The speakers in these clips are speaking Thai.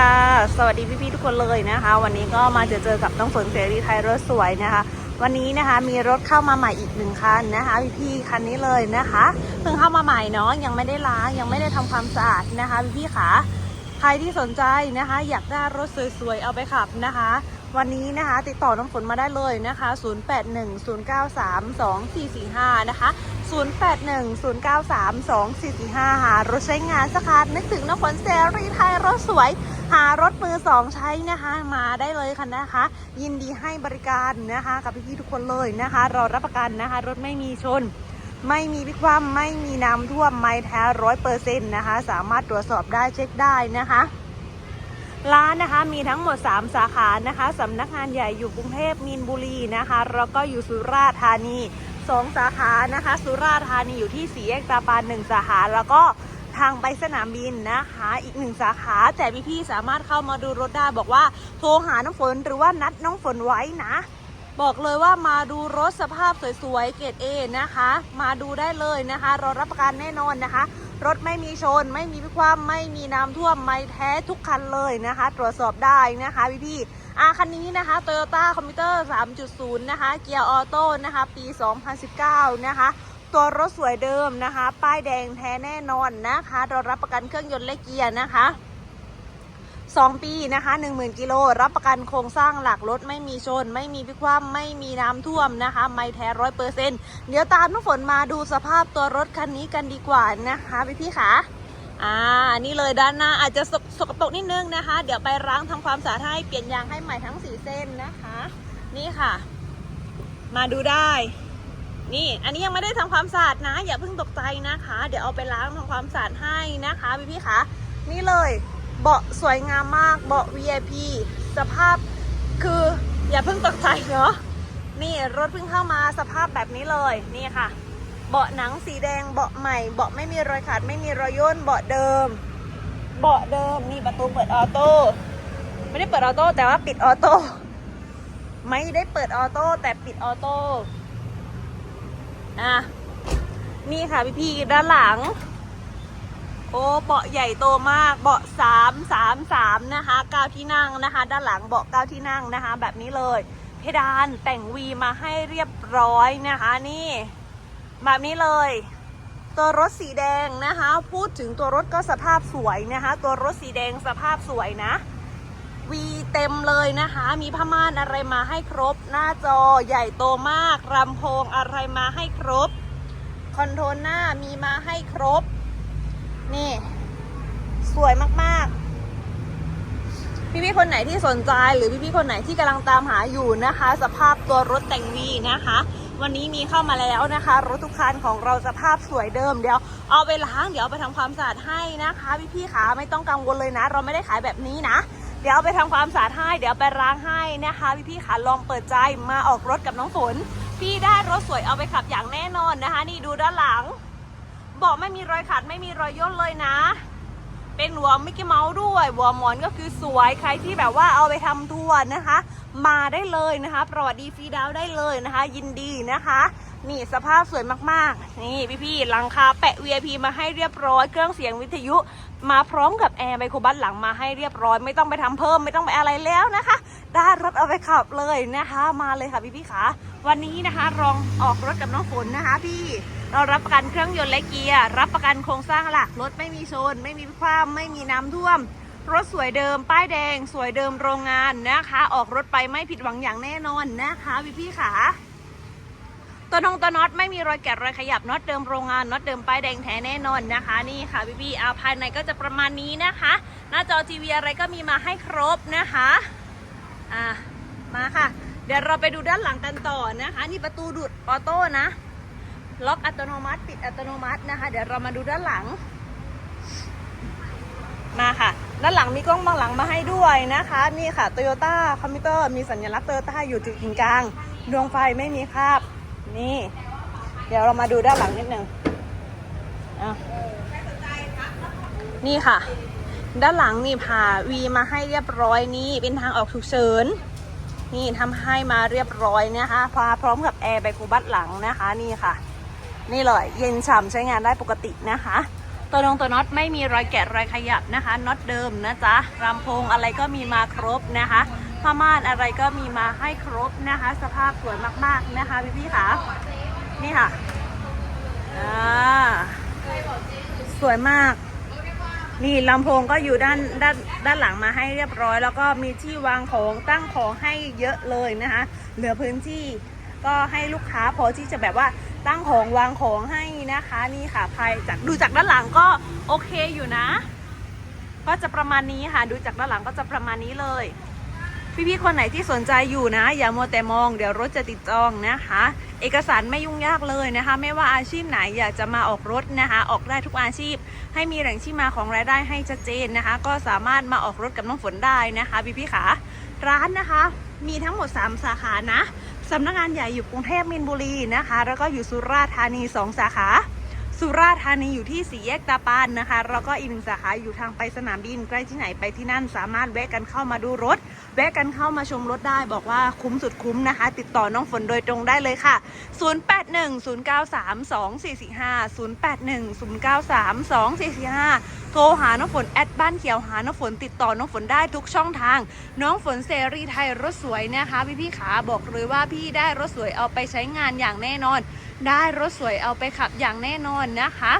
ค่ะ สวัสดีพี่ๆทุกคนเลยนะคะ วันนี้ก็มาเจอเจอกับน้องฝนเสรีไทยรถสวยนะคะ วันนี้นะคะมีรถเข้ามาใหม่อีกหนึ่งคันนะคะ พี่ๆคันนี้เลยนะคะเพิ่งเข้ามาใหม่เนาะยังไม่ได้ล้างยังไม่ได้ทำความสะอาดนะคะพี่ๆค่ะใครที่สนใจนะคะ อยากได้รถสวยๆเอาไปขับนะคะ วันนี้นะคะ ติดต่อน้องฝนมาได้เลยนะคะ 0810932445 นะคะ 0810932445 หารถใช้งานสักคันนึกถึงน้องฝนเสรีไทยรถสวย หารถมือสองใช้นะคะ มาได้เลยค่ะนะคะ ยินดีให้บริการนะคะ กับพี่ๆทุกคนเลยนะคะ เรารับประกันนะคะ รถไม่มีชน ไม่มีพิความไม่มีน้ำท่วมไม่แท้ร้อยเปอร์เซ็นต์นะคะ สามารถตรวจสอบได้เช็คได้นะคะร้านนะคะมีทั้งหมด 3 สาขานะคะสำนักงานใหญ่อยู่กรุงเทพมีนบุรีนะคะแล้วก็อยู่สุราษฎร์ธานี 2 สาขานะคะ สุราษฎร์ธานีอยู่ที่สีแยกตาปานหนึ่งสาขา แล้วก็ ทางไปสนามบินนะคะ อีกหนึ่งสาขา แต่พี่ๆสามารถเข้ามาดูรถได้บอกว่าโทรหาน้องฝนหรือว่านัดน้องฝนไว้นะ บอกเลยว่ามาดูรถสภาพสวยๆเกรดเอนะคะ มาดูได้เลยนะคะเรารับประกันแน่นอนนะคะ รถไม่มีชน ไม่มีพิความไม่มีน้ำท่วมไม่แท้ทุกคันเลยนะคะ ตรวจสอบได้นะคะพี่ๆอะคันนี้นะคะ Toyota Commuter 3.0 นะคะ เกียร์ออโต้นะคะ ปี 2019 นะคะ ตัวรถสวยเดิมนะคะ ป้ายแดงแท้แน่นอนนะคะ เรารับประกันเครื่องยนต์และเกียร์นะคะ2ปีนะคะ10,000กิโลรับประกันโครงสร้างหลักรถไม่มีชน ไม่มีพิความไม่มีน้ำท่วมนะคะ ไม่แท้ร้อยเปอร์เซ็นต์เดี๋ยวตามน้ำฝนมาดูสภาพตัวรถคันนี้กันดีกว่านะคะพี่พี่ๆค่ะอ่านี่เลยด้านหน้าอาจจะสกสกปรกนิดนึงนะคะ เดี๋ยวไปล้างทำความสะอาดให้เปลี่ยนยางให้ใหม่ทั้งสีเส้นนะคะ นี่ค่ะ มาดูได้ นี่ อันนี้ยังไม่ได้ทำความสะอาดนะ อย่าเพิ่งตกใจนะคะ เดี๋ยวเอาไปล้างทำความสะอาดให้นะคะพี่พี่ๆค่ะนี่เลยเบาะสวยงามมากเบาะ VIP สภาพคืออย่าเพิ่งตกใจเนาะนี่รถเพิ่งเข้ามาสภาพแบบนี้เลยนี่ค่ะ เบาะหนังสีแดงเบาะใหม่เบาะไม่มีรอยขาดไม่มีรอยย่นเบาะเดิม เบาะเดิมนี่ประตูเปิดออโต้ไม่ได้เปิดออโต้แต่ว่าปิดออโต้ไม่ได้เปิดออโต้แต่ปิดออโต้ อะ นี่ค่ะพี่ๆด้านหลัง โอ้เบาะใหญ่โตมาก เบาะสามสามสามนะคะเก้าที่นั่งนะคะ ด้านหลังเบาะเก้าที่นั่งนะคะ แบบนี้เลย เพดานแต่งวีมาให้เรียบร้อยนะคะ นี่ แบบนี้เลย ตัวรถสีแดงนะคะ พูดถึงตัวรถก็สภาพสวยนะคะ ตัวรถสีแดงสภาพสวยนะ วีเต็มเลยนะคะ มีผ้าม่านอะไรมาให้ครบ หน้าจอใหญ่โตมากลำโพงอะไรมาให้ครบ คอนโทรลหน้ามีมาให้ครบ นี่ สวยมากๆ พี่ๆคนไหนที่สนใจหรือพี่ๆคนไหนที่กำลังตามหาอยู่นะคะ สภาพตัวรถแต่งวีนะคะ วันนี้มีเข้ามาแล้วนะคะ รถทุกคันของเราสภาพสวยเดิมเดี๋ยว เอาไปล้างเดี๋ยวไปทำความสะอาดให้นะคะ พี่ๆขาไม่ต้องกังวลเลยนะ เราไม่ได้ขายแบบนี้นะ เดี๋ยวเอาไปทำความสะอาดให้ เดี๋ยวไปล้างให้นะคะ พี่ๆขาลองเปิดใจมาออกรถกับน้องฝน พี่ได้รถสวยเอาไปขับอย่างแน่นอนนะคะ นี่ดูด้านหลังเบาะไม่มีรอยขาดไม่มีรอยย่นเลยนะ เป็นหัวมิกกี้เมาส์ด้วยหัวหมอนก็คือสวยใครที่แบบว่าเอาไปทำทัวร์นะคะ มาได้เลยนะคะประวัติดีฟรีดาวได้เลยนะคะ ยินดีนะคะนี่สภาพสวยมากๆ นี่พี่ๆหลังคาแปะ VIP มาให้เรียบร้อย เครื่องเสียงวิทยุ มาพร้อมกับแอร์ไมโครบัสหลังมาให้เรียบร้อยไม่ต้องไปทำเพิ่มไม่ต้องไปอะไรแล้วนะคะ ได้รถเอาไปขับเลยนะคะ มาเลยค่ะพี่ๆขาวันนี้นะคะลองออกรถกับน้องฝนนะคะ พี่เรารับประกันเครื่องยนต์และเกียร์รับประกันโครงสร้างหลักรถไม่มีชน ไม่มีความไม่มีน้ำท่วม รถสวยเดิม ป้ายแดง สวยเดิมโรงงานนะคะ ออกรถไปไม่ผิดหวังอย่างแน่นอนนะคะพี่พี่ขา ตัวทงตัวน็อตไม่มีรอยแกะรอยขยับน็อตเดิมโรงงานน็อตเดิมป้ายแดงแท้แน่นอนนะคะ นี่ค่ะพี่พี่ๆเอาภายในก็จะประมาณนี้นะคะ หน้าจอทีวีอะไรก็มีมาให้ครบนะคะอะมาค่ะ เดี๋ยวเราไปดูด้านหลังกันต่อนะคะ นี่ประตูดูดออโต้นะ ล็อกอัตโนมัติปิดอัตโนมัตินะคะ เดี๋ยวเรามาดูด้านหลัง มาค่ะ ด้านหลังมีกล้องมองหลังมาให้ด้วยนะคะ นี่ค่ะ Toyota c o m m u t e r มีสัญลักษณ์ Toyota อยู่จุดกึ่งกลาง ดวงไฟไม่มีคราบ นี่ เดี๋ยวเรามาดูด้านหลังนิดนึงอะนี่ค่ะ ด้านหลังนี่ผ่าวีมาให้เรียบร้อยนี่เป็นทางออกฉุกเฉินนี่ทำให้มาเรียบร้อยนะคะพาพร้อมกับแอร์ไบคูบัตหลังนะคะ นี่ค่ะ นี่เลยเย็นฉ่ำใช้งานได้ปกตินะคะ ตัวลงตัวน็อตไม่มีรอยแกะรอยขยับนะคะน็อตเดิมนะจ๊ะลำโพงอะไรก็มีมาครบนะคะ ผ้าม่านอะไรก็มีมาให้ครบนะคะ สภาพสวยมากๆนะคะพี่พี่ๆค่ะนี่ค่ะอ่าสวยมาก นี่ลำโพงก็อยู่ด้านด้านด้านหลังมาให้เรียบร้อย แล้วก็มีที่วางของตั้งของให้เยอะเลยนะคะ เหลือพื้นที่ก็ให้ลูกค้าพอที่จะแบบว่าตั้งของวางของให้นะคะ นี่ค่ะภายจากดูจากด้านหลังก็โอเคอยู่นะ ก็จะประมาณนี้ค่ะ ดูจากด้านหลังก็จะประมาณนี้เลย พี่ๆคนไหนที่สนใจอยู่นะ อย่ามัวแต่มองเดี๋ยวรถจะติดจองนะคะ เอกสารไม่ยุ่งยากเลยนะคะ ไม่ว่าอาชีพไหนอยากจะมาออกรถนะคะ ออกได้ทุกอาชีพ ให้มีแหล่งที่มาของรายได้ให้ชัดเจนนะคะ ก็สามารถมาออกรถกับน้องฝนได้นะคะพี่ๆขาร้านนะคะ มีทั้งหมด 3 สาขานะสำนักงานใหญ่อยู่กรุงเทพมินบุรีนะคะ แล้วก็อยู่สุราษฎร์ธานี 2 สาขาสุราษฎร์ธานีอยู่ที่สี่แยกตาปานนะคะ แล้วก็อีกหนึ่งสาขาอยู่ทางไปสนามบินใกล้ที่ไหนไปที่นั่นสามารถแวะกันเข้ามาดูรถ แวะกันเข้ามาชมรถได้บอกว่าคุ้มสุดคุ้มนะคะ ติดต่อน้องฝนโดยตรงได้เลยค่ะ 0810932445 0810932445 โทรหาน้องฝนแอดบ้านเขียวหาน้องฝนติดต่อน้องฝนได้ทุกช่องทาง น้องฝนเสรีไทยรถสวยนะคะพี่พี่ๆขาบอกเลยว่าพี่ได้รถสวยเอาไปใช้งานอย่างแน่นอน ได้รถสวยเอาไปขับอย่างแน่นอนนะคะ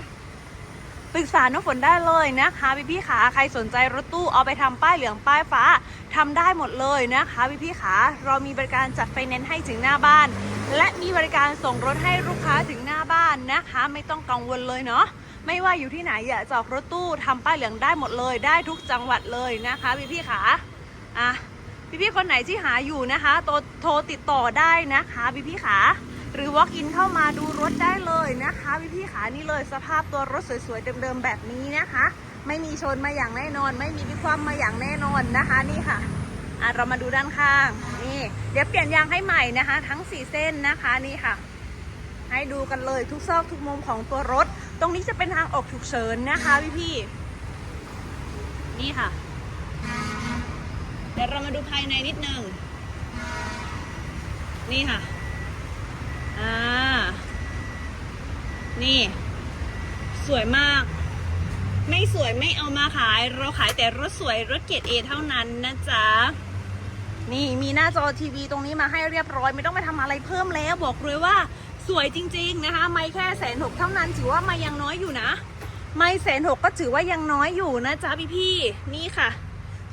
ปรึกษาน้องฝนได้เลยนะคะพี่พี่ขาใครสนใจรถตู้เอาไปทำป้ายเหลืองป้ายฟ้าทำได้หมดเลยนะคะพี่พี่ขาเรามีบริการจัดไฟแนนซ์ให้ถึงหน้าบ้าน และมีบริการส่งรถให้ลูกค้าถึงหน้าบ้านนะคะ ไม่ต้องกังวลเลยเนาะไม่ว่าอยู่ที่ไหนอยากจออกรถตู้ทำป้ายเหลืองได้หมดเลย ได้ทุกจังหวัดเลยนะคะพี่พี่ขาอะพี่พี่คนไหนที่หาอยู่นะคะโทรติดต่อได้นะคะพี่พี่ขา หรือ walk in เข้ามาดูรถได้เลยนะคะพี่พี่ๆขานี่เลยสภาพตัวรถสวยๆเดิมๆแบบนี้นะคะ ไม่มีชนมาอย่างแน่นอน ไม่มีพิความมาอย่างแน่นอนนะคะนี่ค่ะอะเรามาดูด้านข้างนี่เดี๋ยวเปลี่ยนยางให้ใหม่นะคะ ทั้ง 4 เส้นนะคะนี่ค่ะ ให้ดูกันเลยทุกซอกทุกมุมของตัวรถ ตรงนี้จะเป็นทางออกฉุกเฉินนะคะพี่พี่ๆนี่ค่ะ เดี๋ยวเรามาดูภายในนิดนึงนี่ค่ะ อ่า นี่ สวยมาก ไม่สวยไม่เอามาขาย เราขายแต่รถสวยรถเกรดเอเท่านั้นนะจ๊ะ นี่มีหน้าจอทีวีตรงนี้มาให้เรียบร้อย ไม่ต้องไปทำอะไรเพิ่มแล้วบอกเลยว่าสวยจริง ๆ นะคะ ไม่แค่แสนหกเท่านั้นถือว่ามายังน้อยอยู่นะ ไม่แสนหกก็ถือว่ายังน้อยอยู่นะจ๊ะพี่ๆนี่ค่ะ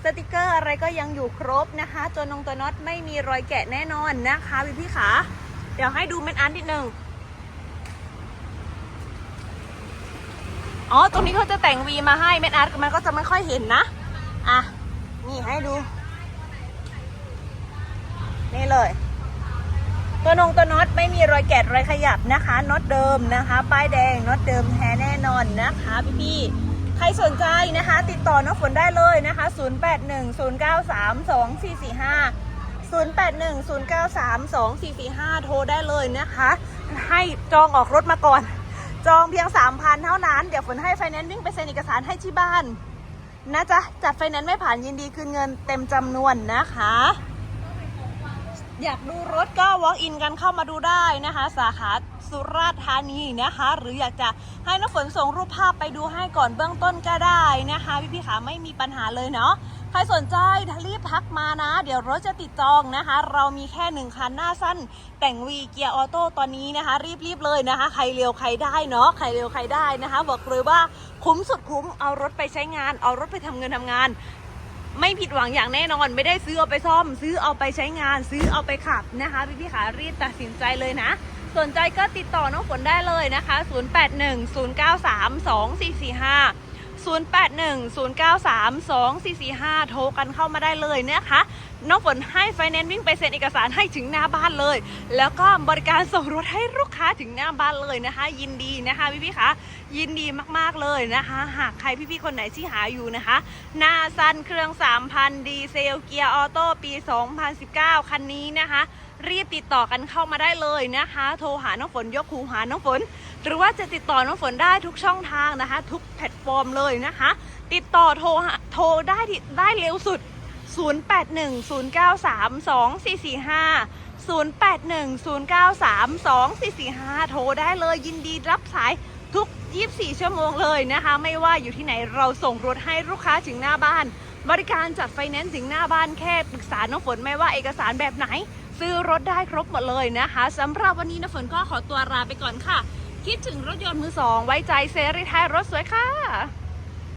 สติกเกอร์อะไรก็ยังอยู่ครบนะคะ ตัว นงตัวน็อตไม่มีรอยแกะแน่นอนนะคะ พี่ๆขา เดี๋ยวให้ดูเม็ดอันนิดนึง อ๋อ ตรงนี้เขาจะแต่งวีมาให้เม็ดอาร์ตมันก็จะไม่ค่อยเห็นนะ อะ นี่ให้ดู นี่เลย ตัวนงตัวน็อตไม่มีรอยแกะรอยขยับนะคะ น็อตเดิมนะคะ ป้ายแดง น็อตเดิมแท้แน่นอนนะคะพี่พี่ๆใครสนใจนะคะ ติดต่อน้องฝนได้เลยนะคะ 0810932445 0810932445 โทรได้เลยนะคะ ให้จองออกรถมาก่อน จองเพียง 3,000 เท่านั้น เดี๋ยวฝนให้ไฟแนนซ์วิ่งไปเซ็นเอกสารให้ที่บ้าน นะจ๊ะ จัดไฟแนนซ์ไม่ผ่านยินดีคืนเงินเต็มจำนวนนะคะ อยากดูรถก็ walk in กันเข้ามาดูได้นะคะ สาขาสุราษฎร์ธานีนะคะ หรืออยากจะให้น้ำฝนส่งรูปภาพไปดูให้ก่อนเบื้องต้นก็ได้นะคะ พี่พี่ๆขาไม่มีปัญหาเลยเนาะ ใครสนใจรีบทักมานะ เดี๋ยวรถจะติดจองนะคะ เรามีแค่หนึ่งคันหน้าสั้น แต่งวีเกียร์ออโต้ตอนนี้นะคะ รีบๆเลยนะคะ ใครเร็วใครได้เนาะใครเร็วใครได้นะคะ บอกเลยว่าคุ้มสุดคุ้มเอารถไปใช้งาน เอารถไปทำเงินทำงาน ไม่ผิดหวังอย่างแน่นอน ไม่ได้ซื้อเอาไปซ่อม ซื้อเอาไปใช้งาน ซื้อเอาไปขับนะคะพี่พี่ๆขารีบตัดสินใจเลยนะสนใจก็ติดต่อน้องฝนได้เลยนะคะ 0810932445 0810932445 โทรกันเข้ามาได้เลยนะคะน้องฝนให้ไฟแนนซ์วิ่งไปเซ็นเอกสารให้ถึงหน้าบ้านเลย แล้วก็บริการส่งรถให้ลูกค้าถึงหน้าบ้านเลยนะคะ ยินดีนะคะพี่พี่คะยินดีมากๆเลยนะคะ หากใครพี่ๆคนไหนที่หาอยู่นะคะ หน้าซันเครื่อง 3,000 ดีเซลเกียร์ออโต้ปี 2019 คันนี้นะคะ รีบติดต่อกันเข้ามาได้เลยนะคะ โทรหาน้องฝนยกหูหาน้องฝน หรือว่าจะติดต่อน้องฝนได้ทุกช่องทางนะคะ ทุกแพลตฟอร์มเลยนะคะ ติดต่อโทรหาโทรได้ที่ได้เร็วสุด 0810932445 0810932445 โทรได้เลยยินดีรับสายทุก 24 ชั่วโมงเลยนะคะ ไม่ว่าอยู่ที่ไหนเราส่งรถให้ลูกค้าถึงหน้าบ้าน บริการจัดไฟแนนซ์ถึงหน้าบ้านแค่ปรึกษาน้องฝนไม่ว่าเอกสารแบบไหน ซื้อรถได้ครบหมดเลยนะคะสำหรับวันนี้นะฝนก็ขอตัวลาไปก่อนค่ะ คิดถึงรถยนต์มือสองไว้ใจเซรีไทยรถสวยค่ะ